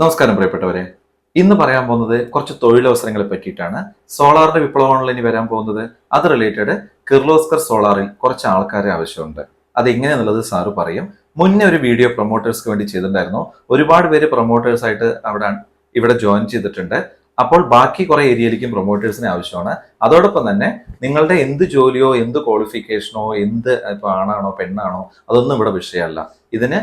നമസ്കാരം പ്രിയപ്പെട്ടവരെ. ഇന്ന് പറയാൻ പോകുന്നത് കുറച്ച് തൊഴിലവസരങ്ങളെ പറ്റിയിട്ടാണ്. സോളാറിന്റെ വിപ്ലവമാണല്ലോ ഇനി വരാൻ പോകുന്നത്. അത് റിലേറ്റഡ് കിർലോസ്കർ സോളാറിൽ കുറച്ച് ആൾക്കാരെ ആവശ്യമുണ്ട്. അത് എങ്ങനെയാന്നുള്ളത് സാറ് പറയും. മുന്നേ ഒരു വീഡിയോ പ്രൊമോട്ടേഴ്സ്ക്ക് വേണ്ടി ചെയ്തിട്ടുണ്ടായിരുന്നു. ഒരുപാട് പേര് പ്രൊമോട്ടേഴ്സ് ആയിട്ട് അവിടെ ഇവിടെ ജോയിൻ ചെയ്തിട്ടുണ്ട്. അപ്പോൾ ബാക്കി കുറെ ഏരിയയിലേക്കും പ്രൊമോട്ടേഴ്സിന് ആവശ്യമാണ്. അതോടൊപ്പം തന്നെ നിങ്ങളുടെ എന്ത് ജോലിയോ എന്ത് ക്വാളിഫിക്കേഷനോ എന്ത് ഇപ്പൊ ആണാണോ പെണ്ണാണോ അതൊന്നും ഇവിടെ വിഷയമല്ല. ഇതിന്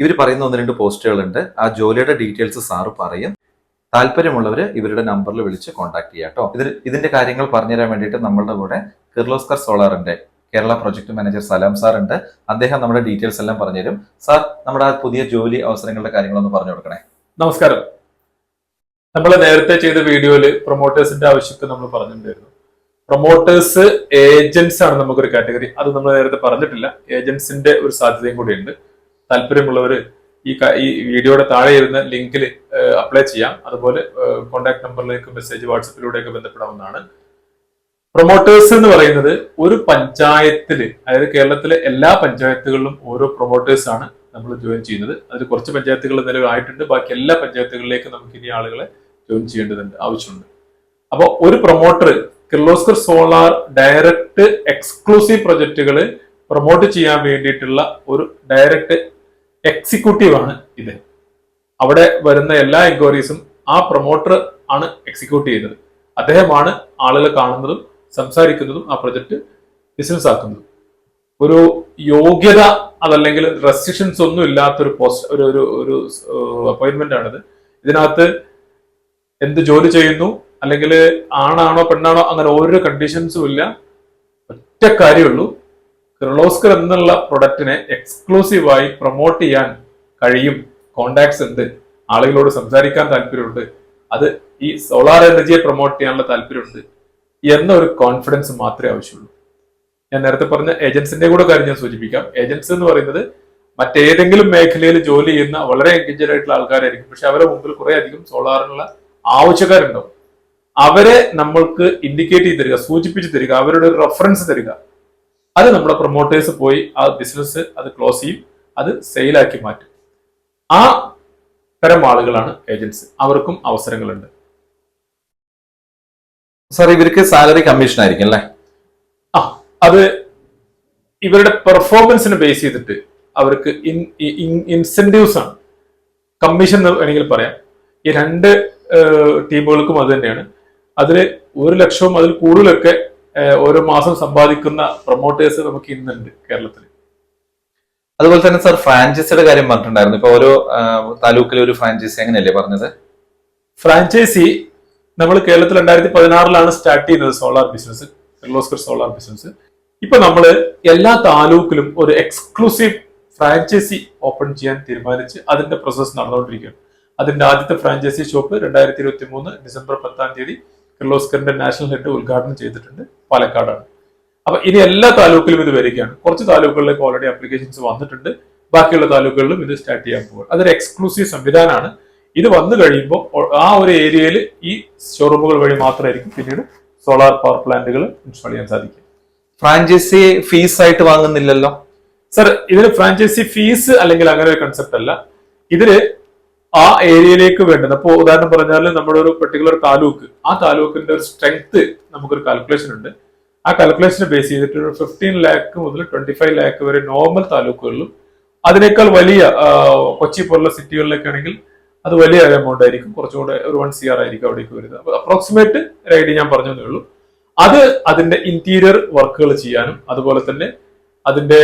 ഇവർ പറയുന്ന ഒന്ന് രണ്ട് പോസ്റ്റുകളുണ്ട്. ആ ജോലിയുടെ ഡീറ്റെയിൽസ് സാറ് പറയും. താല്പര്യമുള്ളവർ ഇവരുടെ നമ്പറിൽ വിളിച്ച് കോൺടാക്ട് ചെയ്യാം കേട്ടോ. ഇതിൽ ഇതിന്റെ കാര്യങ്ങൾ പറഞ്ഞുതരാൻ വേണ്ടിയിട്ട് നമ്മളുടെ കൂടെ Kirloskar സോളാറിന്റെ Kerala project manager Salam sir ഉണ്ട് അദ്ദേഹം നമ്മുടെ ഡീറ്റെയിൽസ് എല്ലാം പറഞ്ഞുതരും. സാർ നമ്മുടെ ആ പുതിയ ജോലി അവസരങ്ങളുടെ കാര്യങ്ങളൊന്ന് പറഞ്ഞു കൊടുക്കണേ. നമസ്കാരം. നമ്മൾ നേരത്തെ ചെയ്ത വീഡിയോയിൽ പ്രൊമോട്ടേഴ്സിന്റെ ആവശ്യമൊക്കെ നമ്മൾ പറഞ്ഞിട്ടുണ്ടായിരുന്നു. പ്രൊമോട്ടേഴ്സ് ഏജന്റ്സ് ആണ് നമുക്കൊരു കാറ്റഗറി. അത് നമ്മൾ നേരത്തെ പറഞ്ഞിട്ടില്ല. ഏജന്റ്സിന്റെ ഒരു സാധ്യതയും കൂടി ഉണ്ട് താല്പര്യമുള്ളവർ ഈ ഈ വീഡിയോയുടെ താഴെ ഇരുന്ന ലിങ്കിൽ അപ്ലൈ ചെയ്യാം. അതുപോലെ കോൺടാക്ട് നമ്പറിലേക്ക് മെസ്സേജ് വാട്സപ്പിലൂടെയൊക്കെ ബന്ധപ്പെടാവുന്നതാണ്. പ്രൊമോട്ടേഴ്സ് എന്ന് പറയുന്നത് ഒരു പഞ്ചായത്തിൽ അതായത് കേരളത്തിലെ എല്ലാ പഞ്ചായത്തുകളിലും ഓരോ പ്രൊമോട്ടേഴ്സ് ആണ് നമ്മൾ ജോയിൻ ചെയ്യുന്നത്. അതിൽ കുറച്ച് പഞ്ചായത്തുകൾ നിലവിലായിട്ടുണ്ട് ബാക്കി എല്ലാ പഞ്ചായത്തുകളിലേക്കും നമുക്ക് ഇനി ആളുകളെ ജോയിൻ ചെയ്യേണ്ടതുണ്ട് ആവശ്യമുണ്ട്. അപ്പോൾ ഒരു promoter Kirloskar solar direct exclusive പ്രൊജക്റ്റുകൾ promote ചെയ്യാൻ വേണ്ടിയിട്ടുള്ള ഒരു ഡയറക്റ്റ് എക്സിക്യൂട്ടീവ് ആണ് ഇത്. അവിടെ വരുന്ന എല്ലാ എൻക്വയറീസും ആ പ്രൊമോട്ടർ ആണ് എക്സിക്യൂട്ട് ചെയ്യുന്നത്. അദ്ദേഹമാണ് ആളുകളെ കാണുന്നതും സംസാരിക്കുന്നതും ആ പ്രൊജക്ട് ബിസിനസ് ആക്കുന്നതും. ഒരു യോഗ്യത അതല്ലെങ്കിൽ റെസ്ട്രിക്ഷൻസ് ഒന്നും ഇല്ലാത്തൊരു പോസ്റ്റ് ഒരു ഒരു ഒരു അപ്പോയിന്റ്മെന്റ് ആണിത്. ഇതിനകത്ത് എന്ത് ജോലി ചെയ്യുന്നു അല്ലെങ്കിൽ ആണാണോ പെണ്ണാണോ അങ്ങനെ ഓരോ കണ്ടീഷൻസും ഇല്ല. ഒറ്റ കാര്യമുള്ളൂ കിർലോസ്കർ എന്നുള്ള പ്രൊഡക്റ്റിനെ എക്സ്ക്ലൂസീവായി പ്രൊമോട്ട് ചെയ്യാൻ കഴിയും. കോണ്ടാക്ട്സ് ഉണ്ട്. ആളുകളോട് സംസാരിക്കാൻ താല്പര്യമുണ്ട്. അത് ഈ സോളാർ എനർജിയെ പ്രൊമോട്ട് ചെയ്യാനുള്ള താല്പര്യമുണ്ട് എന്നൊരു കോൺഫിഡൻസ് മാത്രമേ ആവശ്യമുള്ളൂ. ഞാൻ നേരത്തെ പറഞ്ഞ ഏജൻസിന്റെ കൂടെ കാര്യം ഞാൻ സൂചിപ്പിക്കാം. ഏജൻസ് എന്ന് പറയുന്നത് മറ്റേതെങ്കിലും മേഖലയിൽ ജോലി ചെയ്യുന്ന വളരെ എൻഗേജഡ് ആയിട്ടുള്ള ആൾക്കാരായിരിക്കും. പക്ഷെ അവരെ മുമ്പിൽ കുറെ അധികം സോളാറിനുള്ള ആവശ്യക്കാരുണ്ടാവും. അവരെ നമ്മൾക്ക് ഇൻഡിക്കേറ്റ് ചെയ്ത് തരിക സൂചിപ്പിച്ച് തരിക അവരുടെ റെഫറൻസ് തരിക. അത് നമ്മുടെ പ്രൊമോട്ടേഴ്സ് പോയി ആ ബിസിനസ് അത് ക്ലോസ് ചെയ്യും അത് സെയിലാക്കി മാറ്റും. ആ തരം ആളുകളാണ് ഏജൻസ് അവർക്കും അവസരങ്ങളുണ്ട്. സാർ ഇവർക്ക് സാലറി കമ്മീഷൻ ആയിരിക്കും അല്ലേ? ആ അത് ഇവരുടെ പെർഫോമൻസിനെ ബേസ് ചെയ്തിട്ട് അവർക്ക് ഇൻസെന്റീവ്സ് ആണ്. കമ്മീഷൻ എന്ന് വേണമെങ്കിൽ പറയാം. ഈ രണ്ട് ടീമുകൾക്കും അത് തന്നെയാണ്. അതിൽ ഒരു ലക്ഷവും അതിൽ കൂടുതലൊക്കെ ഓരോ മാസം സമ്പാദിക്കുന്ന പ്രൊമോട്ടേഴ്സ് നമുക്ക് ഇന്നുണ്ട് കേരളത്തിൽ അതുപോലെ തന്നെ സാർ ഫ്രാഞ്ചൈസിയുടെ കാര്യം പറഞ്ഞിട്ടുണ്ടായിരുന്നു. ഇപ്പൊ ഓരോ താലൂക്കിലെ ഒരു ഫ്രാഞ്ചൈസി അങ്ങനെയല്ലേ പറഞ്ഞത്? ഫ്രാഞ്ചൈസി നമ്മൾ കേരളത്തിൽ രണ്ടായിരത്തി പതിനാറിലാണ് സ്റ്റാർട്ട് ചെയ്യുന്നത് solar business Kirloskar solar business ഇപ്പൊ നമ്മൾ എല്ലാ താലൂക്കിലും ഒരു എക്സ്ക്ലൂസീവ് ഫ്രാഞ്ചൈസി ഓപ്പൺ ചെയ്യാൻ തീരുമാനിച്ച് അതിന്റെ പ്രോസസ് നടന്നുകൊണ്ടിരിക്കുകയാണ്. അതിന്റെ ആദ്യത്തെ ഫ്രാഞ്ചൈസി ഷോപ്പ് രണ്ടായിരത്തി ഇരുപത്തി മൂന്ന് ഡിസംബർ പത്താം തീയതി കിർലോസ്കറിന്റെ നാഷണൽ ഹെഡ് ഉദ്ഘാടനം ചെയ്തിട്ടുണ്ട് പാലക്കാടാണ്. അപ്പൊ ഇനി എല്ലാ താലൂക്കിലും ഇത് വരികയാണ്. കുറച്ച് താലൂക്കുകളിലേക്ക് ഓൾറെഡി അപ്ലിക്കേഷൻസ് വന്നിട്ടുണ്ട്. ബാക്കിയുള്ള താലൂക്കുകളിലും ഇത് സ്റ്റാർട്ട് ചെയ്യാൻ പോകും അതൊരു എക്സ്ക്ലൂസീവ് സംവിധാനമാണ്. ഇത് വന്നു കഴിയുമ്പോൾ ആ ഒരു ഏരിയയിൽ ഈ ഷോറൂമുകൾ വഴി മാത്രമായിരിക്കും പിന്നീട് സോളാർ പവർ പ്ലാന്റുകൾ ഇൻസ്റ്റാൾ ചെയ്യാൻ സാധിക്കും ഫ്രാഞ്ചൈസി ഫീസ് ആയിട്ട് വാങ്ങുന്നില്ലല്ലോ? സർ ഇതിന് ഫ്രാഞ്ചൈസി ഫീസ് അല്ലെങ്കിൽ അങ്ങനെ ഒരു കൺസെപ്റ്റ് അല്ല. ഇതിൽ ആ ഏരിയയിലേക്ക് വേണ്ടത്. അപ്പോൾ ഉദാഹരണം പറഞ്ഞാൽ നമ്മുടെ ഒരു പെർട്ടിക്കുലർ താലൂക്ക്. ആ താലൂക്കിന്റെ ഒരു സ്ട്രെങ്ത് നമുക്കൊരു കാൽക്കുലേഷൻ ഉണ്ട്. ആ കാൽക്കുലേഷനെ ബേസ് ചെയ്തിട്ട് ഒരു ഫിഫ്റ്റീൻ ലാക്ക് മുതൽ ട്വന്റി ഫൈവ് ലാക്ക് വരെ നോർമൽ താലൂക്കുകളിലും അതിനേക്കാൾ വലിയ കൊച്ചി പോലുള്ള സിറ്റികളിലൊക്കെ ആണെങ്കിൽ അത് വലിയ എമൗണ്ട് ആയിരിക്കും. കുറച്ചുകൂടെ ഒരു വൺ സി ആർ ആയിരിക്കും അവിടേക്ക് വരുന്നത്. അപ്പൊ അപ്രോക്സിമേറ്റ് ഒരു ഐഡിയ ഞാൻ പറഞ്ഞതേ ഉള്ളൂ. അത് അതിന്റെ ഇന്റീരിയർ വർക്കുകൾ ചെയ്യാനും അതുപോലെ തന്നെ അതിന്റെ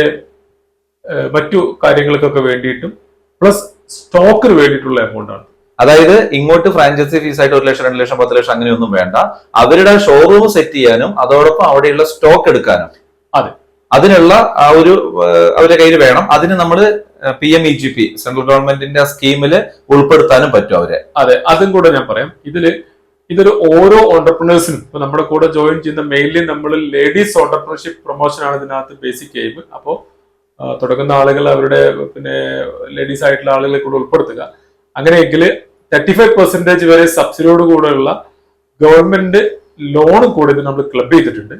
മറ്റു കാര്യങ്ങൾക്കൊക്കെ വേണ്ടിയിട്ടും പ്ലസ് സ്റ്റോക്കിന് വേണ്ടിയിട്ടുള്ള എമൗണ്ട് ആണ്. അതായത് ഇങ്ങോട്ട് ഫ്രാഞ്ചൈസി ഫീസ് ആയിട്ട് ഒരു ലക്ഷം രണ്ട് ലക്ഷം പത്ത് ലക്ഷം അങ്ങനെയൊന്നും വേണ്ട. അവരുടെ ഷോറൂം സെറ്റ് ചെയ്യാനും അതോടൊപ്പം അവിടെയുള്ള സ്റ്റോക്ക് എടുക്കാനും. അതെ. അതിനുള്ള ആ ഒരു അവരുടെ കയ്യിൽ വേണം. അതിന് നമ്മൾ P M E G P central ഗവൺമെന്റിന്റെ സ്കീമിൽ ഉൾപ്പെടുത്താനും പറ്റും അവരെ. അതെ അതും കൂടെ ഞാൻ പറയാം. ഇതിൽ ഇതൊരു ഓരോ ഓണ്ടർപ്രണേഴ്സിനും ഇപ്പൊ നമ്മുടെ കൂടെ ജോയിൻ ചെയ്യുന്ന മെയിൻലി നമ്മൾ ലേഡീസ് ഓണ്ടർപ്രണർഷിപ്പ് പ്രൊമോഷൻ ആണ് ഇതിനകത്ത് ബേസിക് എയിം അപ്പോൾ തുടങ്ങുന്ന ആളുകൾ അവരുടെ പിന്നെ ലേഡീസ് ആയിട്ടുള്ള ആളുകളെ കൂടെ ഉൾപ്പെടുത്തുക. അങ്ങനെയെങ്കിൽ തേർട്ടി ഫൈവ് പെർസെന്റേജ് വരെ സബ്സിഡിയോട് കൂടെയുള്ള ഗവൺമെന്റ് ലോൺ കൂടെ ഇത് നമ്മൾ ക്ലബ് ചെയ്തിട്ടുണ്ട്.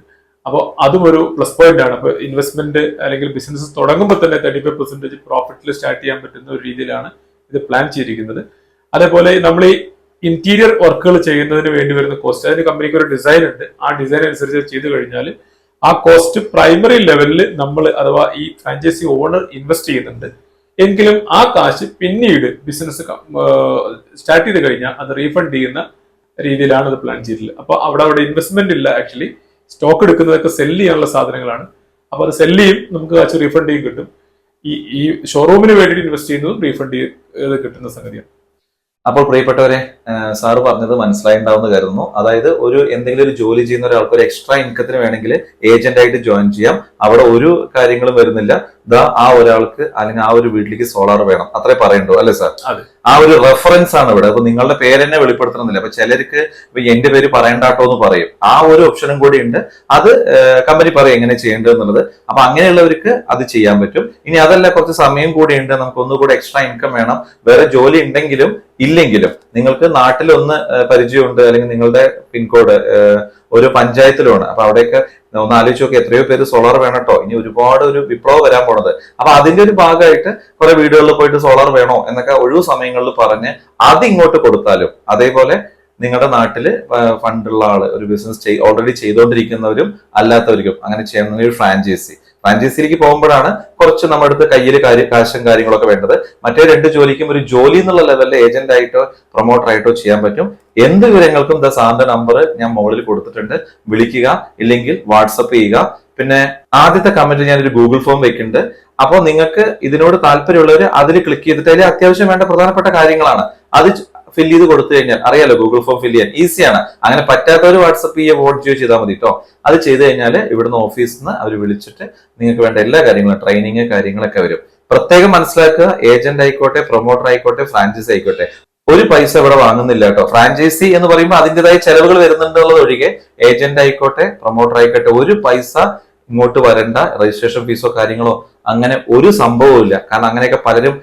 അപ്പോൾ അതും ഒരു പ്ലസ് പോയിന്റ് ആണ്. അപ്പോൾ ഇൻവെസ്റ്റ്മെന്റ് അല്ലെങ്കിൽ ബിസിനസ് തുടങ്ങുമ്പോൾ തന്നെ തേർട്ടി ഫൈവ് പെർസെന്റേജ് പ്രോഫിറ്റിൽ സ്റ്റാർട്ട് ചെയ്യാൻ പറ്റുന്ന ഒരു രീതിയിലാണ് ഇത് പ്ലാൻ ചെയ്തിരിക്കുന്നത്. അതേപോലെ നമ്മൾ ഈ ഇന്റീരിയർ വർക്കുകൾ ചെയ്യുന്നതിന് വേണ്ടി വരുന്ന കോസ്റ്റ് അതിന് കമ്പനിക്ക് ഒരു ഡിസൈൻ ഉണ്ട്. ആ ഡിസൈൻ അനുസരിച്ച് ചെയ്തു കഴിഞ്ഞാൽ ആ കോസ്റ്റ് പ്രൈമറി ലെവലിൽ നമ്മൾ അഥവാ ഈ ഫ്രാഞ്ചൈസി ഓണർ ഇൻവെസ്റ്റ് ചെയ്യുന്നുണ്ട്. എങ്കിലും ആ കാശ് പിന്നീട് ബിസിനസ് സ്റ്റാർട്ട് ചെയ്ത് കഴിഞ്ഞാൽ അത് റീഫണ്ട് ചെയ്യുന്ന രീതിയിലാണ് അത് പ്ലാൻ ചെയ്തിട്ടുള്ളത്. അപ്പൊ അവിടെ അവിടെ ഇൻവെസ്റ്റ്മെന്റ് ഇല്ല ആക്ച്വലി സ്റ്റോക്ക് എടുക്കുന്നതൊക്കെ സെല്ല് ചെയ്യാനുള്ള സാധനങ്ങളാണ്. അപ്പൊ അത് സെല്ല് ചെയ്യും നമുക്ക് കാശ് റീഫണ്ട് ചെയ്യും കിട്ടും. ഈ ഈ ഷോറൂമിന് വേണ്ടി ഇൻവെസ്റ്റ് ചെയ്യുന്നതും റീഫണ്ട് ചെയ്ത് കിട്ടുന്ന സംഗതിയാണ്. അപ്പോൾ പ്രിയപ്പെട്ടവരെ സാർ സാറ് പറഞ്ഞത് മനസ്സിലായിണ്ടാവുന്ന കരുതുന്നു. അതായത് ഒരു എന്തെങ്കിലും ഒരു ജോലി ചെയ്യുന്ന ഒരാൾക്ക് ഒരു എക്സ്ട്രാ ഇൻകത്തിന് വേണമെങ്കിൽ ഏജന്റ് ആയിട്ട് ജോയിൻ ചെയ്യാം. അവിടെ ഒരു കാര്യങ്ങളും വരുന്നില്ല. ദാ ആ ഒരാൾക്ക് അല്ലെങ്കിൽ ആ ഒരു വീട്ടിലേക്ക് സോളാർ വേണം. അത്രേ പറയണ്ടോ അല്ലേ സാർ? ആ ഒരു റെഫറൻസ് ആണ് ഇവിടെ. അപ്പൊ നിങ്ങളുടെ പേര് തന്നെ വെളിപ്പെടുത്തണമെന്നില്ല. അപ്പൊ ചിലർക്ക് ഇപ്പൊ എന്റെ പേര് പറയണ്ടാട്ടോ എന്ന് പറയും. ആ ഒരു ഓപ്ഷനും കൂടി ഉണ്ട്. അത് കമ്പനി പറയും എങ്ങനെ ചെയ്യേണ്ടത് എന്നുള്ളത്. അപ്പൊ അങ്ങനെയുള്ളവർക്ക് അത് ചെയ്യാൻ പറ്റും. ഇനി അതല്ല കുറച്ച് സമയം കൂടി ഉണ്ട്. നമുക്ക് ഒന്നുകൂടെ എക്സ്ട്രാ ഇൻകം വേണം. വേറെ ജോലി ഉണ്ടെങ്കിലും ഇല്ലെങ്കിലും നിങ്ങൾക്ക് നാട്ടിലൊന്ന് പരിചയമുണ്ട് അല്ലെങ്കിൽ നിങ്ങളുടെ പിൻകോഡ് ഒരു പഞ്ചായത്തിലുമാണ്. അപ്പൊ അവിടെയൊക്കെ ഒന്ന് ആലോചിച്ച് നോക്കി എത്രയോ പേര് സോളാർ വേണട്ടോ ഇനി ഒരുപാട് ഒരു വിപ്ലവം വരാൻ പോണത്. അപ്പൊ അതിന്റെ ഒരു ഭാഗമായിട്ട് കുറെ വീടുകളിൽ പോയിട്ട് സോളാർ വേണോ എന്നൊക്കെ ഒഴിവ് സമയങ്ങളിൽ പറഞ്ഞ് അത് ഇങ്ങോട്ട് കൊടുത്താലും അതേപോലെ നിങ്ങളുടെ നാട്ടിൽ ഫണ്ടുള്ള ആൾ ഒരു ബിസിനസ് ഓൾറെഡി ചെയ്തുകൊണ്ടിരിക്കുന്നവരും അല്ലാത്തവർക്കും അങ്ങനെ ചെയ്യുന്ന ഒരു ഫ്രാഞ്ചൈസി ഫ്രാഞ്ചൈസിയിലേക്ക് പോകുമ്പോഴാണ് കുറച്ച് നമ്മുടെ അടുത്ത് കയ്യിൽ കാശും കാര്യങ്ങളൊക്കെ വേണ്ടത്. മറ്റേ രണ്ട് ജോലിക്കും ഒരു ജോലി എന്നുള്ള ലെവലിൽ ഏജന്റ് ആയിട്ടോ പ്രൊമോട്ടർ ആയിട്ടോ ചെയ്യാൻ പറ്റും. എന്ത് വിവരങ്ങൾക്കും ദ സാറിന്റെ നമ്പർ ഞാൻ മുകളിൽ കൊടുത്തിട്ടുണ്ട്. വിളിക്കുക ഇല്ലെങ്കിൽ വാട്സപ്പ് ചെയ്യുക. പിന്നെ ആദ്യത്തെ കമന്റ് ഒരു ഗൂഗിൾ ഫോം വെക്കുന്നുണ്ട്. അപ്പോൾ നിങ്ങൾക്ക് ഇതിനോട് താല്പര്യമുള്ളവർ അതിൽ ക്ലിക്ക് ചെയ്തിട്ട് അതിൽ അത്യാവശ്യം വേണ്ട പ്രധാനപ്പെട്ട കാര്യങ്ങളാണ്. അത് ഫില്ല് ചെയ്ത് കൊടുത്തു കഴിഞ്ഞാൽ അറിയാലോ ഗൂഗിൾ ഫോം ഫില്ല് ചെയ്യാൻ ഈസിയാണ് അങ്ങനെ പറ്റാത്തവർ വാട്സപ്പ് ചെയ്യുക വോട്ട് ചെയ്യുക ചെയ്താൽ മതി കേട്ടോ അത് ചെയ്ത് കഴിഞ്ഞാൽ ഇവിടുന്ന് ഓഫീസിൽ നിന്ന് അവർ വിളിച്ചിട്ട് നിങ്ങൾക്ക് വേണ്ട എല്ലാ കാര്യങ്ങളും ട്രെയിനിങ് കാര്യങ്ങളൊക്കെ വരും. പ്രത്യേകം മനസ്സിലാക്കുക ഏജന്റ് ആയിക്കോട്ടെ പ്രൊമോട്ടർ ആയിക്കോട്ടെ ഫ്രാഞ്ചൈസി ആയിക്കോട്ടെ. ഒരു പൈസ ഇവിടെ വാങ്ങുന്നില്ല കേട്ടോ ഫ്രാഞ്ചൈസി എന്ന് പറയുമ്പോൾ അതിന്റെതായ ചെലവുകൾ വരുന്നുണ്ടുള്ളത് ഒഴികെ ഏജന്റ് ആയിക്കോട്ടെ പ്രൊമോട്ടർ ആയിക്കോട്ടെ ഒരു പൈസ ഇങ്ങോട്ട് വരണ്ട രജിസ്ട്രേഷൻ ഫീസോ കാര്യങ്ങളോ അങ്ങനെ ഒരു സംഭവവും ഇല്ല കാരണം അങ്ങനെയൊക്കെ പലരും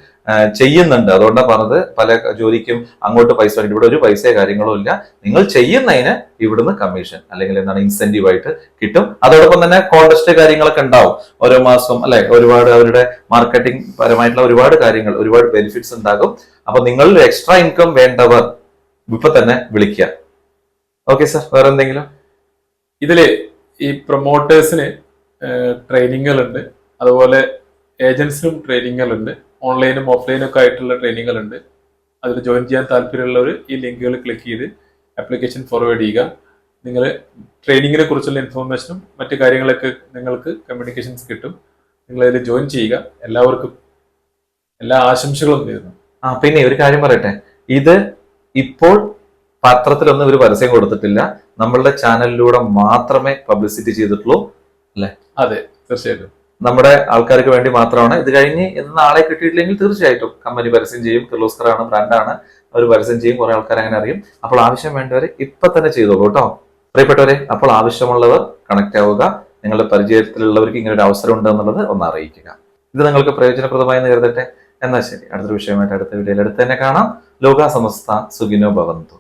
ചെയ്യുന്നുണ്ട്. അതുകൊണ്ടാണ് പറഞ്ഞത് പല ജോലിക്കും അങ്ങോട്ട് പൈസ വേണ്ടി ഇവിടെ ഒരു പൈസയോ കാര്യങ്ങളോ ഇല്ല. നിങ്ങൾ ചെയ്യുന്നതിന് ഇവിടുന്ന് കമ്മീഷൻ അല്ലെങ്കിൽ എന്താണ് ഇൻസെന്റീവ് ആയിട്ട് കിട്ടും. അതോടൊപ്പം തന്നെ കോണ്ടസ്റ്റ് കാര്യങ്ങളൊക്കെ ഉണ്ടാവും. ഓരോ മാസം അല്ലെ ഒരുപാട് അവരുടെ മാർക്കറ്റിംഗ് പരമായിട്ടുള്ള ഒരുപാട് കാര്യങ്ങൾ ഒരുപാട് ബെനിഫിറ്റ്സ് ഉണ്ടാകും. അപ്പൊ നിങ്ങളിൽ എക്സ്ട്രാ ഇൻകം വേണ്ടവർ ഇപ്പൊ തന്നെ വിളിക്കുക ഓക്കെ സർ വേറെ എന്തെങ്കിലും? ഇതിൽ ഈ പ്രൊമോട്ടേഴ്സിന് ട്രെയിനിങ്ങുകളുണ്ട് അതുപോലെ ഏജൻസിനും ട്രെയിനിങ്ങുകളുണ്ട് ഓൺലൈനും ഓഫ്ലൈനും ഒക്കെ ആയിട്ടുള്ള ട്രെയിനിങ്ങുകളുണ്ട്. അതിൽ ജോയിൻ ചെയ്യാൻ താല്പര്യമുള്ളവർ ഈ ലിങ്കുകൾ ക്ലിക്ക് ചെയ്ത് ആപ്ലിക്കേഷൻ ഫോർവേഡ് ചെയ്യുക. നിങ്ങൾ ട്രെയിനിങ്ങിനെ കുറിച്ചുള്ള ഇൻഫോർമേഷനും മറ്റു കാര്യങ്ങളൊക്കെ നിങ്ങൾക്ക് കമ്മ്യൂണിക്കേഷൻസ് കിട്ടും. നിങ്ങൾ അതിൽ ജോയിൻ ചെയ്യുക. എല്ലാവർക്കും എല്ലാ ആശംസകളും നേരുന്നു. ആ പിന്നെ ഒരു കാര്യം പറയട്ടെ. ഇത് ഇപ്പോൾ പത്രത്തിലൊന്നും ഒരു പരസ്യം കൊടുത്തിട്ടില്ല. നമ്മളുടെ ചാനലിലൂടെ മാത്രമേ പബ്ലിസിറ്റി ചെയ്തിട്ടുള്ളൂ അതെ തീർച്ചയായിട്ടും. നമ്മുടെ ആൾക്കാർക്ക് വേണ്ടി മാത്രമാണ്. ഇത് കഴിഞ്ഞ് ഇന്ന് നാളെ കിട്ടിയിട്ടില്ലെങ്കിൽ തീർച്ചയായിട്ടും കമ്പനി പരസ്യം ചെയ്യും. കിർലോസ്കറാണ് ബ്രാൻഡാണ്. അവർ പരസ്യം ചെയ്യും. കുറെ ആൾക്കാർ അങ്ങനെ അറിയും. അപ്പോൾ ആവശ്യം വേണ്ടവരെ ഇപ്പൊ തന്നെ ചെയ്തോളൂ കേട്ടോ. പ്രിയപ്പെട്ടവരെ അപ്പോൾ ആവശ്യമുള്ളവർ കണക്ട് ആവുക. നിങ്ങളുടെ പരിചയത്തിലുള്ളവർക്ക് ഇങ്ങനെ ഒരു അവസരം ഉണ്ട് എന്നുള്ളത് ഒന്ന് അറിയിക്കുക. ഇത് നിങ്ങൾക്ക് പ്രയോജനപ്രദമായി എന്ന് കരുതട്ടെ. എന്നാൽ ശരി അടുത്തൊരു വിഷയമായിട്ട് അടുത്ത വീഡിയോയിൽ അടുത്ത് തന്നെ കാണാം. ലോക സമസ്ത സുഖിനോ ഭവന്തു.